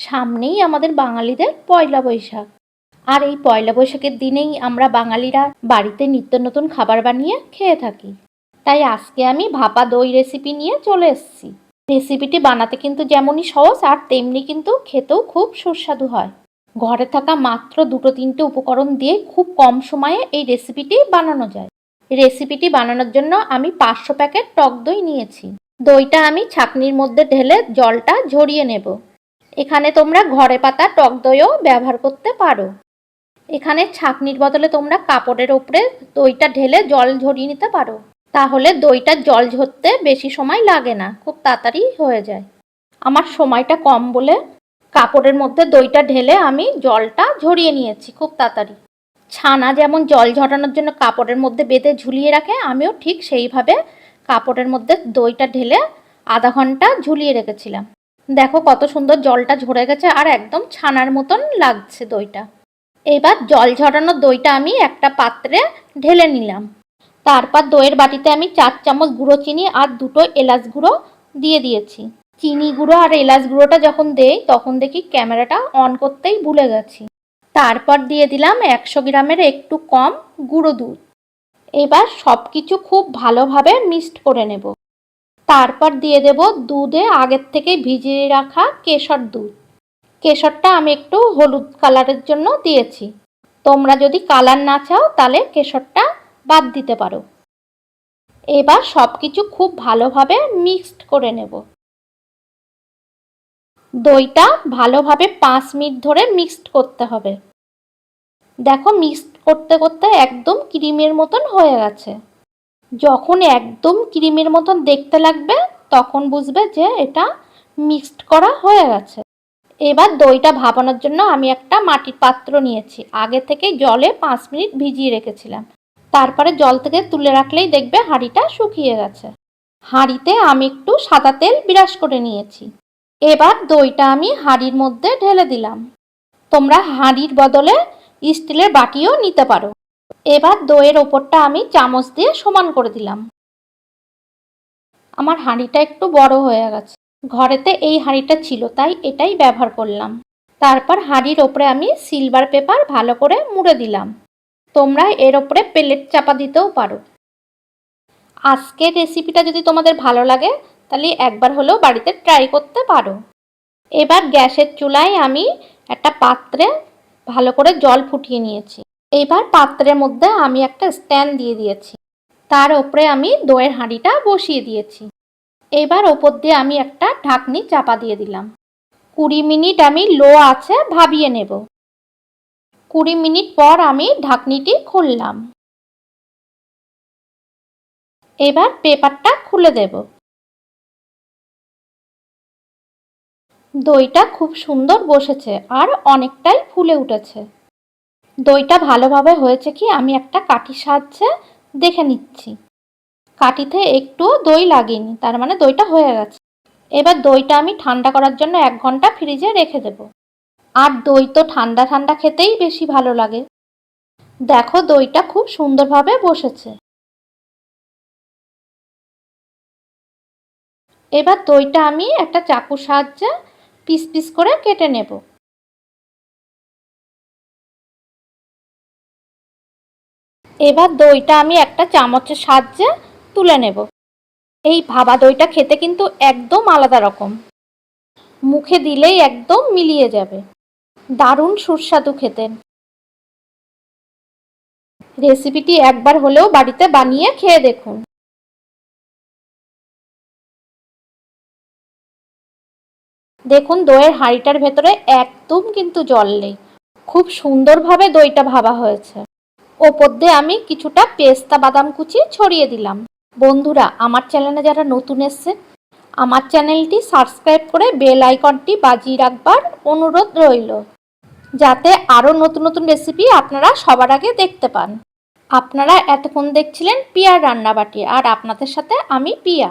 সামনেই আমাদের বাঙালিদের পয়লা বৈশাখ। আর এই পয়লা বৈশাখের দিনেই আমরা বাঙালিরা বাড়িতে নিত্য নতুন খাবার বানিয়ে খেয়ে থাকি। তাই আজকে আমি ভাপা দই রেসিপি নিয়ে চলে এসেছি। রেসিপিটি বানাতে কিন্তু যেমনই সহজ, আর তেমনি কিন্তু খেতেও খুব সুস্বাদু হয়। ঘরে থাকা মাত্র দুটো তিনটে উপকরণ দিয়ে খুব কম সময়ে এই রেসিপিটি বানানো যায়। রেসিপিটি বানানোর জন্য আমি পাঁচশো প্যাকেট টক দই নিয়েছি। দইটা আমি ছাকনির মধ্যে ঢেলে জলটা ঝরিয়ে নেব। এখানে তোমরা ঘরে পাতা, টক দইও ব্যবহার করতে পারো। এখানে ছাঁকনির বদলে তোমরা কাপড়ের উপরে দইটা ঢেলে জল ঝরিয়ে নিতে পারো। তাহলে দইটার জল ঝরতে বেশি সময় লাগে না, খুব তাড়াতাড়ি হয়ে যায়। আমার সময়টা কম বলে কাপড়ের মধ্যে দইটা ঢেলে আমি জলটা ঝরিয়ে নিয়েছি, খুব তাড়াতাড়ি। ছানা যেমন জল ঝরানোর জন্য কাপড়ের মধ্যে বেঁধে ঝুলিয়ে রাখে, আমিও ঠিক সেইভাবে কাপড়ের মধ্যে দইটা ঢেলে আধা ঘণ্টা ঝুলিয়ে রেখেছিলাম। দেখো কত সুন্দর জলটা ঝরে গেছে আর একদম ছানার মতন লাগছে দইটা। এবার জল ঝরানো দইটা আমি একটা পাত্রে ঢেলে নিলাম। তারপর দইয়ের বাটিতে আমি চার চামচ গুঁড়ো চিনি আর দুটো এলাচ গুঁড়ো দিয়ে দিয়েছি। চিনি গুঁড়ো আর এলাচ গুঁড়োটা যখন দেই, তখন দেখি ক্যামেরাটা অন করতেই ভুলে গেছি। তারপর দিয়ে দিলাম একশো গ্রামের একটু কম গুঁড়ো দুধ। এবার সব কিছু খুব ভালোভাবে মিক্সড করে নেব। তারপর দিয়ে দেব দুধে আগের থেকে ভিজিয়ে রাখা কেশর দুধ। কেশরটা আমি একটু হলুদ কালারের জন্য দিয়েছি। তোমরা যদি কালার না চাও তাহলে কেশরটা বাদ দিতে পারো। এবার সব কিছু খুব ভালোভাবে মিক্সড করে নেব। দইটা ভালোভাবে পাঁচ মিনিট ধরে মিক্সড করতে হবে। দেখো মিক্সড করতে করতে একদম ক্রিমের মতন হয়ে গেছে। যখন একদম ক্রিমের মতন দেখতে লাগবে, তখন বুঝবে যে এটা মিক্সড করা হয়ে গেছে। এবার দইটা ভাপানোর জন্য আমি একটা মাটির পাত্র নিয়েছি। আগে থেকে জলে পাঁচ মিনিট ভিজিয়ে রেখেছিলাম। তারপরে জল থেকে তুলে রাখলেই দেখবে হাঁড়িটা শুকিয়ে গেছে। হাঁড়িতে আমি একটু সাদা তেল বিরাস করে নিয়েছি। এবার দইটা আমি হাঁড়ির মধ্যে ঢেলে দিলাম। তোমরা হাঁড়ির বদলে স্টিলের বাটিও নিতে পারো। এবার দইয়ের ওপরটা আমি চামচ দিয়ে সমান করে দিলাম। আমার হাঁড়িটা একটু বড় হয়ে গেছে। ঘরেতে এই হাঁড়িটা ছিল, তাই এটাই ব্যবহার করলাম। তারপর হাঁড়ির ওপরে আমি সিলভার পেপার ভালো করে মুড়ে দিলাম। তোমরা এর ওপরে প্লেট চাপা দিতেও পারো। আজকের রেসিপিটা যদি তোমাদের ভালো লাগে, তাহলে একবার হলেও বাড়িতে ট্রাই করতে পারো। এবার গ্যাসের চুলায় আমি একটা পাত্রে ভালো করে জল ফুটিয়ে নিয়েছি। এবার পাত্রের মধ্যে আমি একটা স্ট্যান্ড দিয়ে দিয়েছি। তার ওপরে আমি দইয়ের হাঁড়িটা বসিয়ে দিয়েছি। এবার ওপর দিয়ে আমি একটা ঢাকনি চাপা দিয়ে দিলাম। কুড়ি মিনিট আমি লো আছে ভাবিয়ে নেব। কুড়ি মিনিট পর আমি ঢাকনিটি খুললাম। এবার পেপারটা খুলে দেব। দইটা খুব সুন্দর বসেছে আর অনেকটাই ফুলে উঠেছে। দইটা ভালোভাবে হয়েছে কি? আমি একটা কাঠির সাহায্যে দেখে নিচ্ছি। কাঠিতে একটুও দই লাগেনি তার মানে দইটা হয়ে গেছে। এবার দইটা আমি ঠান্ডা করার জন্য এক ঘণ্টা ফ্রিজে রেখে দেব। আর দই তো ঠান্ডা ঠান্ডা খেতেই বেশি ভালো লাগে। দেখো দইটা খুব সুন্দরভাবে বসেছে। এবার দইটা আমি একটা চাকুর সাহায্যে পিস পিস করে কেটে নেব। এবার দইটা আমি একটা চামচের সাহায্যে তুলে নেব। এই ভাবা দইটা খেতে কিন্তু একদম আলাদা রকম। মুখে দিলেই একদম মিলিয়ে যাবে। দারুণ সুস্বাদু খেতে। রেসিপিটি একবার হলেও বাড়িতে বানিয়ে খেয়ে দেখুন। দেখুন, দইয়ের হাঁড়িটার ভেতরে একদম কিন্তু জল নেই। খুব সুন্দরভাবে দইটা ভাবা হয়েছে। ওপর দিয়ে আমি কিছুটা পেস্তা বাদাম কুচি ছড়িয়ে দিলাম। বন্ধুরা, আমার চ্যানেলে যারা নতুন এসছে আমার চ্যানেলটি সাবস্ক্রাইব করে বেল আইকনটি বাজিয়ে রাখবার অনুরোধ রইল, যাতে আরও নতুন নতুন রেসিপি আপনারা সবার আগে দেখতে পান। আপনারা এতক্ষণ দেখছিলেন পিয়ার রান্নাবাটি, আর আপনাদের সাথে আমি পিয়া।